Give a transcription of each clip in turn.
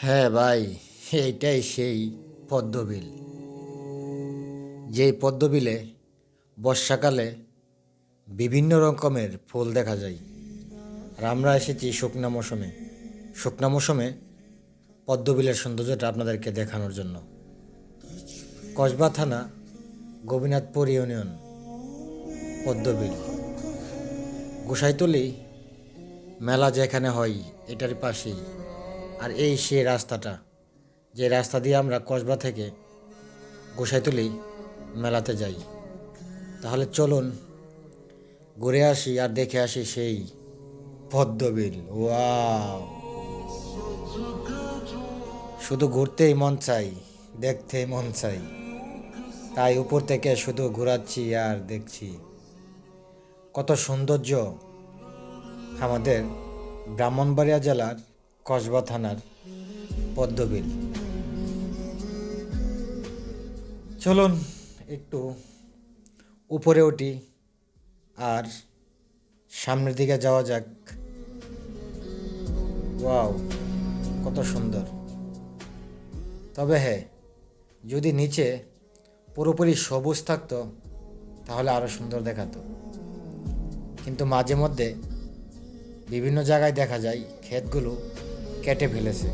হ্যাঁ ভাই এইটাই সেই পদ্মবিল। যেই পদ্মবিলে বর্ষাকালে বিভিন্ন রকমের ফুল দেখা যায়। আর আমরা এসেছি শুকনা মৌসুমে। শুকনা মৌসুমে পদ্মবিলের সৌন্দর্যটা আপনাদেরকে দেখানোর জন্য। কসবা থানা, গোপীনাথপুর ইউনিয়ন, পদ্মবিল। গোসাইতলি মেলা যেখানে হয়, এটার পাশেই। আর এই সেই রাস্তাটা, যে রাস্তা দিয়ে আমরা কসবা থেকে গোসাইতলি মেলাতে যাই। তাহলে চলুন, ঘুরে আসি আর দেখে আসি সেই পদ্মবিল। ওয়াও! শুধু ঘুরতেই মন চাই, দেখতেই মন চাই। তাই উপর থেকে শুধু ঘোরাচ্ছি আর দেখছি। কত সৌন্দর্য আমাদের ব্রাহ্মণবাড়িয়া জেলার কসবা থানার পদ্মবিল। চলুন একটু উপরে উঠি আর সামনের দিকে যাওয়া যাক। ওয়াও, কত সুন্দর। তবে হ্যাঁ যদি নিচে পুরোপুরি সবুজ থাকতো, তাহলে আরও সুন্দর দেখাতো। কিন্তু মাঝে মধ্যে বিভিন্ন জায়গায় দেখা যায় ক্ষেতগুলো কেটে ফেলেছে।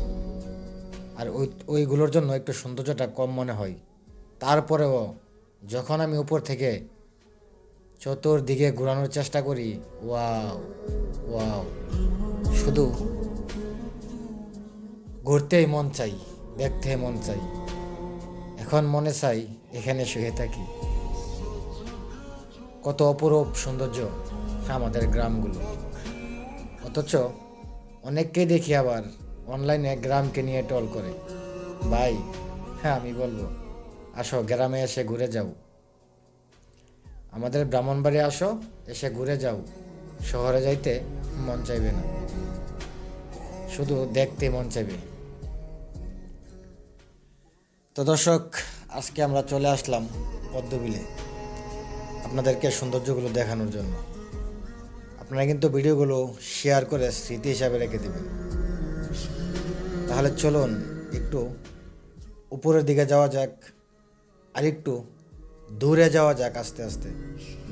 আর ওই, ওইগুলোর জন্য একটু সৌন্দর্যটা কম মনে হয়। তারপরেও যখন আমি উপর থেকে চতুর্দিকে ঘোরানোর চেষ্টা করি, ওয়াও ওয়াও, শুধু ঘুরতেই মন চাই, দেখতে মন চাই। এখন মনে চাই এখানে শুয়ে থাকি। কত অপরূপ সৌন্দর্য আমাদের গ্রামগুলো। অথচ অনেককেই দেখি আবার অনলাইনে গ্রামকে নিয়ে টল করে। ভাই হ্যাঁ আমি বলব। আসো, গ্রামে এসে ঘুরে যাও। আমাদের ব্রাহ্মণবাড়ি আসো, এসে ঘুরে যাও। শহরে যাইতে মন চাইবে না। শুধু দেখতে মন চাইবে। তো দর্শক, আজকে আমরা চলে আসলাম পদ্মবিলে আপনাদেরকে সৌন্দর্যগুলো দেখানোর জন্য। আপনারা কিন্তু ভিডিওগুলো শেয়ার করে স্মৃতি হিসাবে রেখে দেবেন। তাহলে চলুন একটু উপরের দিকে যাওয়া যাক, আর একটু দূরে যাওয়া যাক আস্তে আস্তে।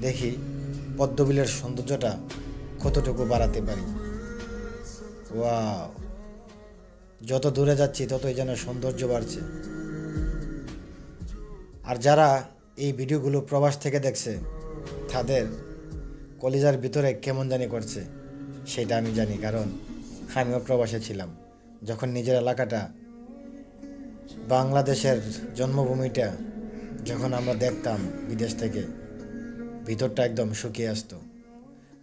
দেখি পদ্মবিলের সৌন্দর্যটা কতটুকু বাড়াতে পারি। ওয়াও, যত দূরে যাচ্ছি ততই যেন সৌন্দর্য বাড়ছে। আর যারা এই ভিডিওগুলো প্রবাস থেকে দেখছে, তাদের কলিজার ভিতরে কেমন জানি করছে, সেটা আমি জানি, কারণ আমিও প্রবাসে ছিলাম। যখন নিজের এলাকাটা বাংলাদেশের জন্মভূমিটা যখন আমরা দেখতাম বিদেশ থেকে, ভিতরটা একদম শুকিয়ে আসতো।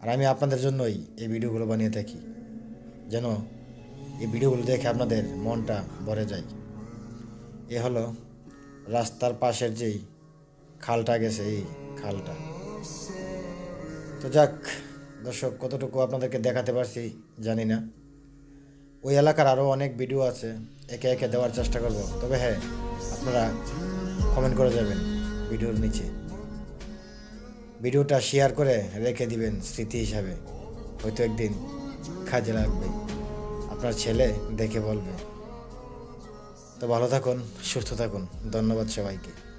আর আমি আপনাদের জন্যই এই ভিডিওগুলো বানিয়ে থাকি, যেন এই ভিডিওগুলো দেখে আপনাদের মনটা ভরে যায়। এ হলো রাস্তার পাশের যেই খালটা গেছে, এই খালটা। তো যাক, দর্শক, কতটুকু আপনাদেরকে দেখাতে পারছি জানি না। ওই এলাকার আরও অনেক ভিডিও আছে, একে একে দেওয়ার চেষ্টা করব। তবে হ্যাঁ আপনারা কমেন্ট করে যাবেন ভিডিওর নিচে। ভিডিওটা শেয়ার করে রেখে দিবেন স্মৃতি হিসাবে। হয়তো একদিন কাজে লাগবে। আপনার ছেলে দেখে বলবে। তো ভালো থাকুন, সুস্থ থাকুন। ধন্যবাদ সবাইকে।